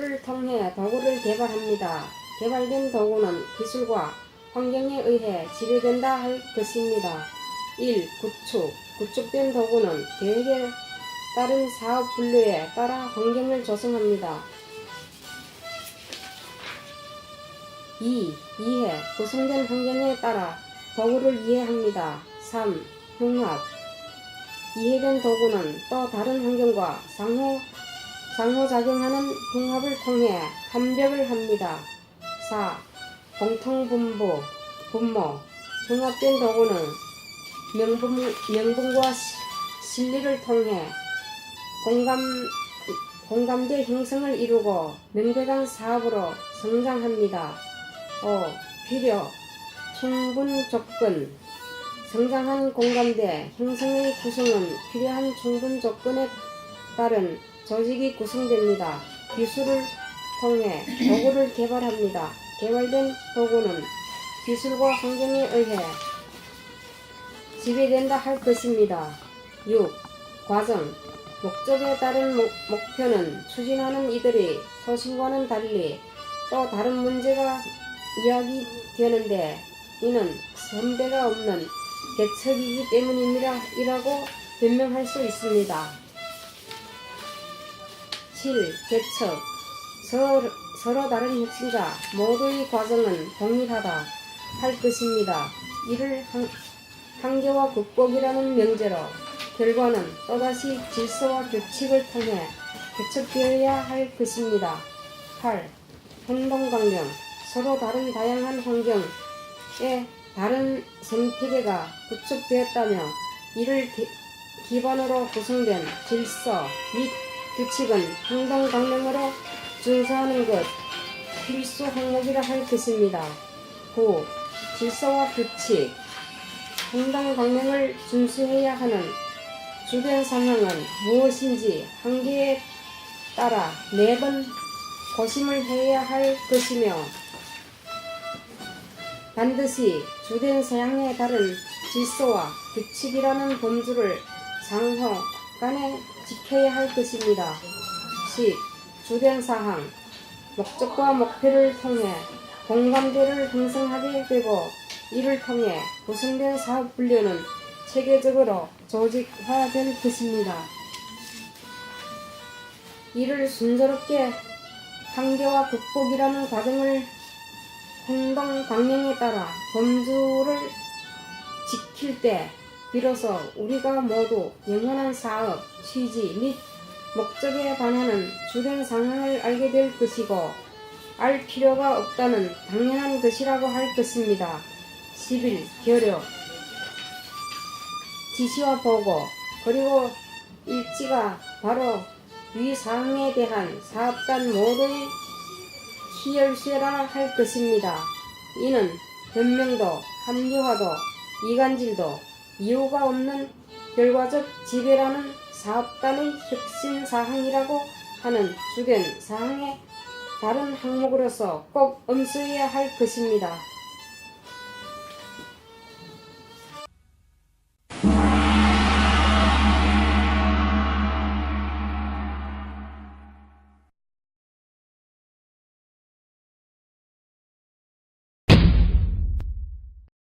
기술을 통해 도구를 개발합니다. 개발된 도구는 기술과 환경에 의해 지배된다 할 것입니다. 1. 구축. 구축된 도구는 계획에 따른 사업 분류에 따라 환경을 조성합니다. 2. 이해. 구성된 환경에 따라 도구를 이해합니다. 3. 융합. 이해된 도구는 또 다른 환경과 상호, 상호작용하는 융합을 통해 합력을 합니다. 4. 공통분모, 분모. 융합된 도구는 명분, 명분과 시- 실리를 통해 공감, 공감대 형성을 이루고 명백한 사업으로 성장합니다. 5. 필요, 충분 조건. 성장한 공감대 형성의 구성은 필요한 충분 조건에 따른 조직이 구성됩니다. 기술을 통해 도구를 개발합니다. 개발된 도구는 기술과 환경에 의해 지배된다 할 것입니다. 6. 과정 목적에 따른 목, 목표는 추진하는 이들의 소신과는 달리 또 다른 문제가 이야기되는데 이는 선배가 없는 개척이기 때문이라고 변명할 수 있습니다. 7. 개척 서로, 서로 다른 혁신자 모두의 과정은 동일하다 할 것입니다. 이를 한, 한계와 극복이라는 명제로 결과는 또다시 질서와 규칙을 통해 개척되어야 할 것입니다. 8. 행동강령 서로 다른 다양한 환경에 다른 생태계가 구축되었다며 이를 기, 기반으로 구성된 질서 및 규칙은 행동강령으로 준수하는 것 필수 항목이라 할 것입니다. 9. 질서와 규칙 행동 강령을 준수해야 하는 주변 상황은 무엇인지 한계에 따라 매번 고심을 해야 할 것이며 반드시 주된 사항에 따른 질서와 규칙이라는 범주를 상호 간에 지켜야 할 것입니다. 10. 주된 사항 목적과 목표를 통해 공감대를 형성하게 되고 이를 통해 구성된 사업 분류는 체계적으로 조직화될 것입니다. 이를 순조롭게 한계와 극복이라는 과정을 행동 방향에 따라 범주를 지킬 때 비로소 우리가 모두 영원한 사업, 취지 및 목적에 반하는 주된 상황을 알게 될 것이고 알 필요가 없다는 당연한 것이라고 할 것입니다. 11. 교류 지시와 보고 그리고 일지가 바로 위 사항에 대한 사업단 모두의 희열쇠라 할 것입니다. 이는 변명도 합리화도 이간질도 이유가 없는 결과적 지배라는 사업단의 혁신 사항이라고 하는 주된 사항의 다른 항목으로서 꼭 엄수해야 할 것입니다.